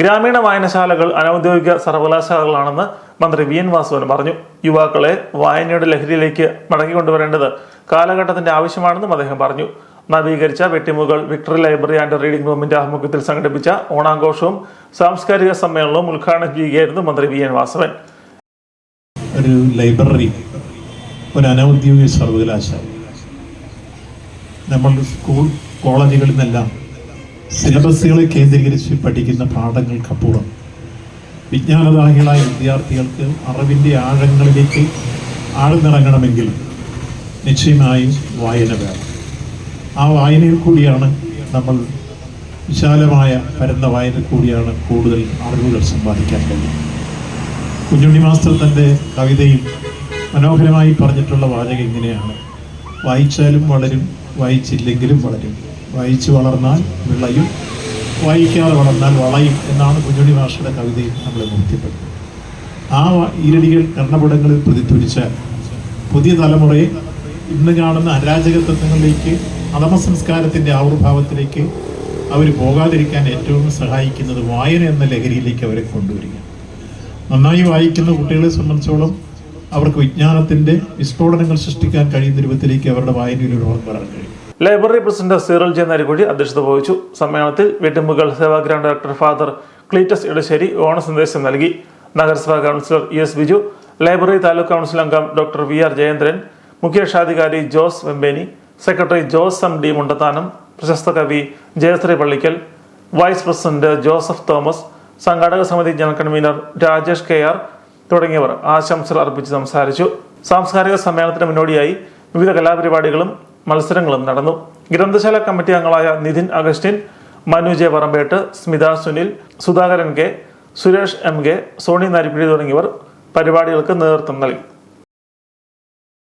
ഗ്രാമീണ വായനശാലകൾ അനൌദ്യോഗിക സർവകലാശാലകളാണെന്ന് മന്ത്രി വി എൻ വാസവൻ പറഞ്ഞു. യുവാക്കളെ വായനയുടെ ലഹരിയിലേക്ക് മടങ്ങിക്കൊണ്ടുവരേണ്ടത് കാലഘട്ടത്തിന്റെ ആവശ്യമാണെന്നും അദ്ദേഹം പറഞ്ഞു. നവീകരിച്ച Vettimukal Victory Library and Reading റൂമിന്റെ ആഭിമുഖ്യത്തിൽ സംഘടിപ്പിച്ച ഓണാഘോഷവും സാംസ്കാരിക സമ്മേളനവും ഉദ്ഘാടനം ചെയ്യുകയായിരുന്നു മന്ത്രി വി എൻ വാസവൻ ഒരു ലൈബ്രറി ഒരു അനൌദ്യോഗിക സർവകലാശാല. നമ്മൾ സ്കൂൾ കോളേജുകളിൽ നിന്നെല്ലാം സിലബസുകളെ കേന്ദ്രീകരിച്ച് പഠിക്കുന്ന പാഠങ്ങൾക്കപ്പുറം വിജ്ഞാനദാഹികളായ വിദ്യാർത്ഥികൾക്ക് അറിവിന്റെ ആഴങ്ങളിലേക്ക് ആഴ്ന്നിറങ്ങണമെങ്കിൽ നിശ്ചയമായും വായന വേണം. ആ വായനയിൽ കൂടിയാണ് നമ്മൾ വിശാലമായ പരന്ന വായന കൂടിയാണ് കൂടുതൽ അറിവുകൾ സമ്പാദിക്കാൻ കഴിയുന്നത് കുഞ്ഞുണ്ണി മാസ്റ്റർ തന്റെ കവിതയും മനോഹരമായി പറഞ്ഞിട്ടുള്ള വാചകം ഇങ്ങനെയാണ്. വായിച്ചാലും വളരും വായിച്ചില്ലെങ്കിലും വളരും. വായിച്ചു വളർന്നാൽ വിളയും. വായിക്കാതെ വളർന്നാൽ വളയും എന്നാണ് കുഞ്ഞുണ്ണി മാഷയുടെ കവിതയിൽ നമ്മളെ ബോധ്യപ്പെടുന്നത്. ആ ഈരടികൾ കർണപടങ്ങളിൽ പ്രതിധ്വനിച്ച പുതിയ തലമുറയെ ഇന്ന് കാണുന്ന അരാജകത്വങ്ങളിലേക്ക് അധമ സംസ്കാരത്തിന്റെ ആവിർഭാവത്തിലേക്ക് അവർ പോകാതിരിക്കാൻ ഏറ്റവും സഹായിക്കുന്നത് വായന എന്ന ലഹരിയിലേക്ക് അവരെ കൊണ്ടുവരിക. നന്നായി വായിക്കുന്ന കുട്ടികളെ സംബന്ധിച്ചോളം അവർക്ക് വിജ്ഞാനത്തിന്റെ വിസ്ഫോടനങ്ങൾ സൃഷ്ടിക്കാൻ കഴിയുന്ന രൂപത്തിലേക്ക് അവരുടെ ഒരു ഓർമ്മ വരാൻ കഴിയും. Library president Cyril J Narikuzhi അധ്യക്ഷത വഹിച്ചു. സമ്മേളനത്തിൽ Vettimukal Sevagram director father Cletus Edassery ഓണ സന്ദേശം നൽകി. നഗരസഭാ councillor E S Biju library taluk council അംഗം doctor V R Jayendran മുഖ്യരക്ഷാധികാരി Jose Vempeny secretary Jose M D Mundathanam പ്രശസ്ത കവി ജയശ്രീ പള്ളിക്കൽ വൈസ് പ്രസിഡന്റ് ജോസഫ് തോമസ് സംഘാടക സമിതി general convener Rajesh K R തുടങ്ങിയവർ ആശംസകൾ അർപ്പിച്ച് സംസാരിച്ചു. സാംസ്കാരിക സമ്മേളനത്തിന് മുന്നോടിയായി വിവിധ കലാപരിപാടികളും മത്സരങ്ങളും നടന്നു. ഗ്രന്ഥശാല കമ്മിറ്റി അംഗങ്ങളായ Nithin Augustine Manu J Parampettu Smitha Sunil Sudhakaran K Suresh M K Soni Naripizhi തുടങ്ങിയവർ പരിപാടികൾക്ക് നേതൃത്വം നൽകി.